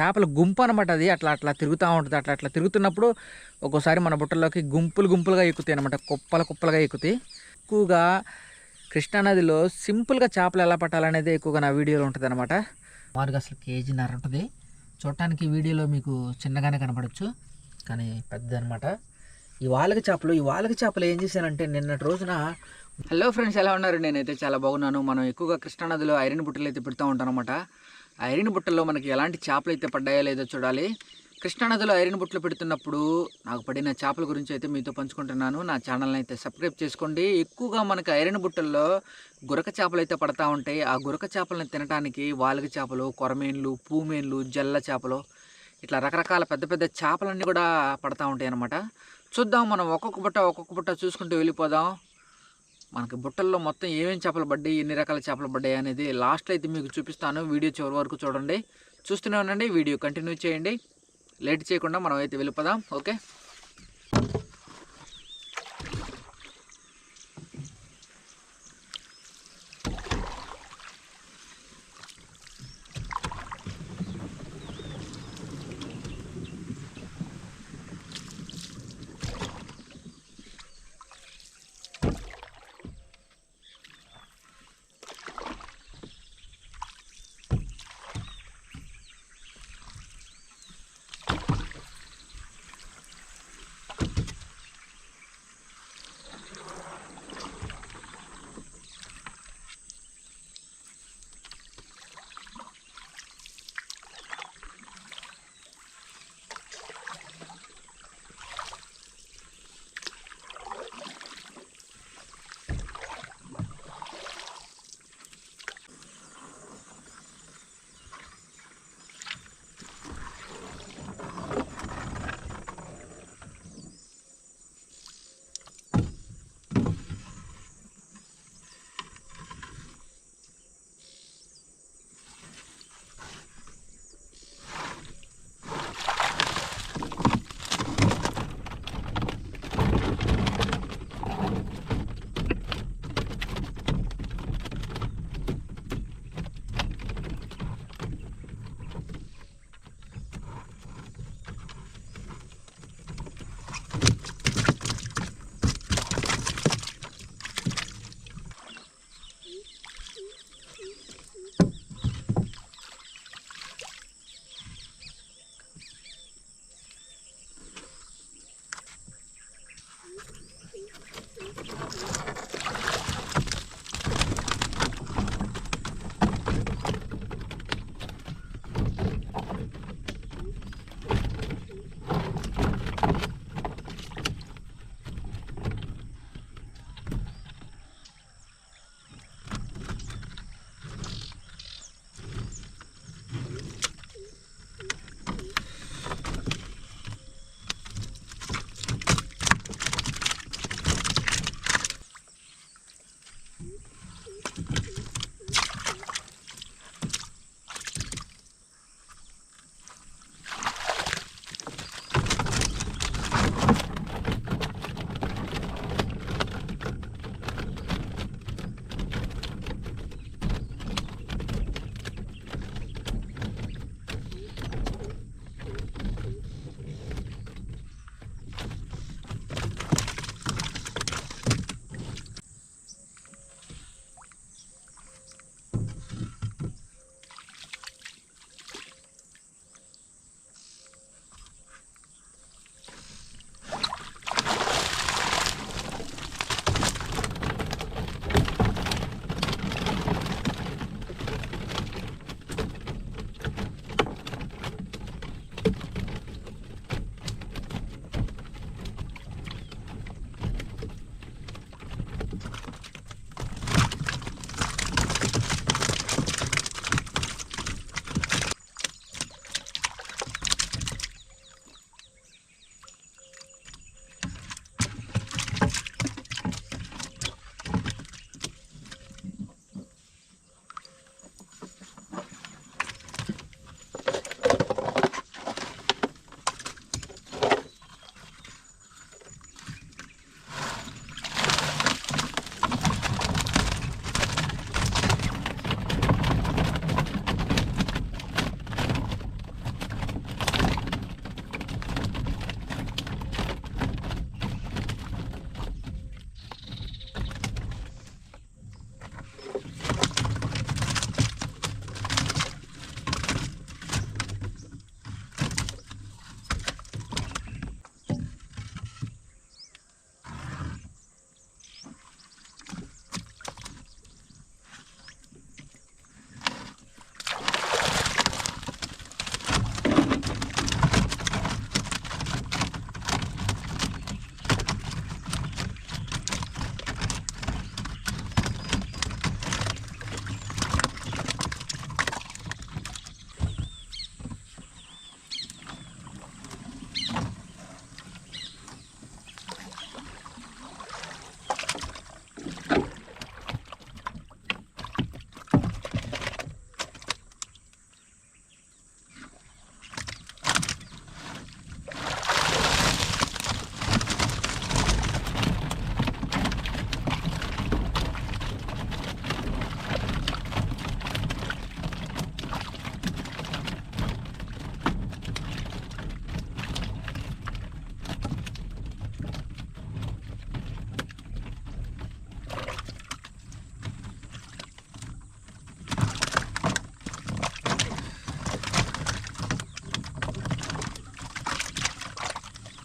చేపల గుంపు అనమాట అది. అట్లా అట్లా తిరుగుతూ ఉంటుంది. అట్లా అట్లా తిరుగుతున్నప్పుడు ఒక్కోసారి మన బుట్టల్లోకి గుంపులు గుంపులుగా ఎక్కుతాయి అనమాట కుప్పల కుప్పలుగా ఎక్కుతాయి. ఎక్కువగా కృష్ణానదిలో సింపుల్గా చేపలు ఎలా పట్టాలనేది ఎక్కువగా నా వీడియోలో ఉంటుంది అనమాట మారుగా అసలు కేజీన్నర ఉంటుంది. చూడటానికి వీడియోలో మీకు చిన్నగానే కనపడచ్చు. కానీ పెద్ద అనమాట ఈ వాలక చేపలు ఈ వాలక చేపలు ఏం చేశానంటే నిన్నటి రోజున హలో ఫ్రెండ్స్ ఎలా ఉన్నారు? నేనైతే చాలా బాగున్నాను. మనం ఎక్కువగా కృష్ణానదిలో ఐరన్ బుట్టలు అయితే పెడుతూ ఉంటాను అనమాట ఐరన్ బుట్టల్లో మనకి ఎలాంటి చేపలు అయితే పడ్డాయో లేదో చూడాలి. కృష్ణానదిలో ఐరన్ బుట్టలు పెడుతున్నప్పుడు నాకు పడిన చేపల గురించి అయితే మీతో పంచుకుంటున్నాను. నా ఛానల్ని అయితే సబ్స్క్రైబ్ చేసుకోండి. ఎక్కువగా మనకి ఐరన్ బుట్టల్లో గురక చేపలు అయితే పడతా ఉంటాయి. ఆ గురక చేపలను తినడానికి వాలుగ చేపలు కొరమేన్లు పూమేన్లు జల్ల చేపలు ఇట్లా రకరకాల పెద్ద పెద్ద చేపలన్నీ కూడా పడతా ఉంటాయి అన్నమాట చూద్దాం మనం ఒక్కొక్క బుట్ట ఒక్కొక్క బుట్ట చూసుకుంటూ వెళ్ళిపోదాం. మనకి బుట్టల్లో మొత్తం ఏమేమి చేపలు పడ్డాయి ఎన్ని రకాల చేపలు పడ్డాయి అనేది లాస్ట్లో అయితే మీకు చూపిస్తాను. వీడియో చివరి వరకు చూడండి. చూస్తూనే ఉండండి. వీడియో కంటిన్యూ చేయండి. లేట్ చేయకుండా మనం అయితే వెళ్ళిపోదాం. ఓకే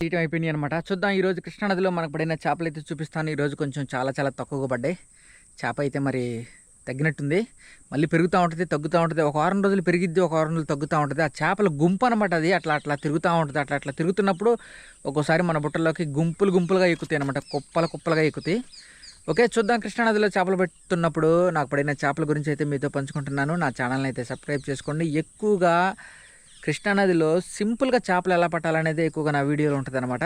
తీయటం అయిపోయినాయి అనమాట చూద్దాం ఈరోజు కృష్ణానదిలో మనకు పడిన చేపలు అయితే చూపిస్తాను ఈరోజు కొంచెం చాలా చాలా తక్కువగా పడ్డాయి. చేప అయితే మరి తగ్గినట్టుంది. మళ్ళీ పెరుగుతూ ఉంటుంది తగ్గుతూ ఉంటుంది. ఒక వారం రోజులు పెరిగిద్ది ఒక వారం రోజులు తగ్గుతూ ఉంటుంది. ఆ చేపల గుంపు అనమాట అది. అట్లా అట్లా తిరుగుతూ ఉంటుంది అట్లా అట్లా తిరుగుతున్నప్పుడు ఒక్కోసారి మన బుట్టలోకి గుంపులు గుంపులుగా ఎక్కుతాయి అనమాట కుప్పల కుప్పలుగా ఎక్కుతాయి. ఓకే చూద్దాం కృష్ణానదిలో చేపలు పెట్టుతున్నప్పుడు నాకు పడిన చేపల గురించి అయితే మీతో పంచుకుంటున్నాను. నా ఛానల్ని అయితే సబ్స్క్రైబ్ చేసుకోండి. ఎక్కువగా కృష్ణానదిలో సింపుల్గా చేపలు ఎలా పట్టాలనేది ఎక్కువగా నా వీడియోలో ఉంటుంది అనమాట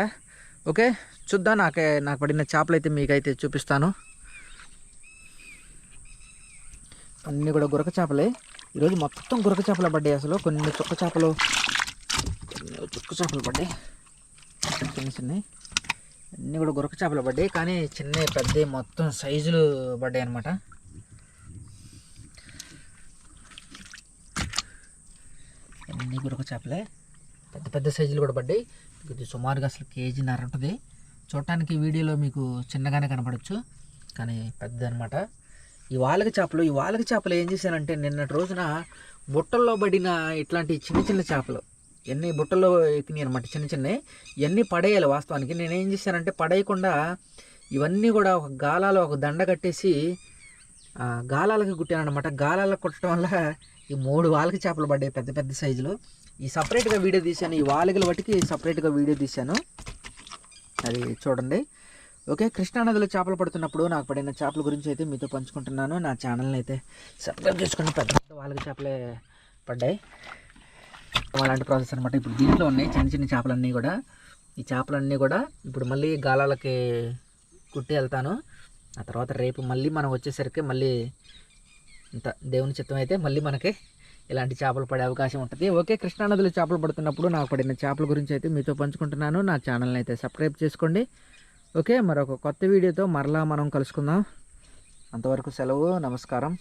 ఓకే? చూద్దాం. నాకే నాకు పడిన చేపలు అయితే మీకైతే చూపిస్తాను. అన్నీ కూడా గురక చేపలే. ఈరోజు మొత్తం గురక చేపలు పడ్డాయి అసలు. కొన్ని చుక్క చేపలు కొన్ని చుక్క చేపలు పడ్డాయి. చిన్న చిన్నవి అన్నీ కూడా గురక చేపలు పడ్డాయి. కానీ చిన్న పెద్ద మొత్తం సైజులు పడ్డాయి అనమాట అన్నీ గురక చేపలే. పెద్ద పెద్ద సైజులు కూడా పడ్డాయి. ఇది సుమారుగా అసలు కేజీన్నర ఉంటుంది. చూడటానికి వీడియోలో మీకు చిన్నగానే కనపడచ్చు కానీ పెద్ద అనమాట ఈ వాలక చేపలు ఈ వాలక చేపలు ఏం చేశానంటే నిన్నటి రోజున బుట్టల్లో పడిన ఇట్లాంటి చిన్న చిన్న చేపలు ఎన్ని బుట్టల్లో ఎక్కినాయి అనమాట చిన్న చిన్నవి ఇవన్నీ పడేయాలి వాస్తవానికి. నేను ఏం చేశానంటే పడేయకుండా ఇవన్నీ కూడా ఒక గాలాలో ఒక దండ కట్టేసి గాలాలకి కుట్టాను అనమాట గాలాలకు కుట్టడం వల్ల ఈ మూడు వాళ్ళకి చేపలు పడ్డాయి పెద్ద పెద్ద సైజులు. ఈ సపరేట్గా వీడియో తీశాను. ఈ వాలగల బట్టికి సపరేట్గా వీడియో తీశాను. అది చూడండి. ఓకే కృష్ణానదిలో చేపలు పడుతున్నప్పుడు నాకు పడిన చేపల గురించి అయితే మీతో పంచుకుంటున్నాను. నా ఛానల్ని అయితే సబ్స్క్రైబ్ చేసుకుని పెద్ద పెద్ద వాళ్ళకి చేపలే పడ్డాయి. అలాంటి ప్రాసెస్ అనమాట ఇప్పుడు దీంట్లో ఉన్నాయి చిన్న చిన్న చేపలన్నీ కూడా. ఈ చేపలన్నీ కూడా ఇప్పుడు మళ్ళీ గాలాలకి కుట్టి వెళ్తాను. ఆ తర్వాత రేపు మళ్ళీ మనం వచ్చేసరికి మళ్ళీ ఇంత దేవుని చిత్తం అయితే మళ్ళీ మనకి ఇలాంటి చేపలు పడే అవకాశం ఉంటుంది. ఓకే కృష్ణానదిలో చేపలు పడుతున్నప్పుడు నాకు పడిన చేపల గురించి అయితే మీతో పంచుకుంటున్నాను. నా ఛానల్ని అయితే సబ్స్క్రైబ్ చేసుకోండి. ఓకే మరొక కొత్త వీడియోతో మరలా మనం కలుసుకుందాం. అంతవరకు సెలవు నమస్కారం.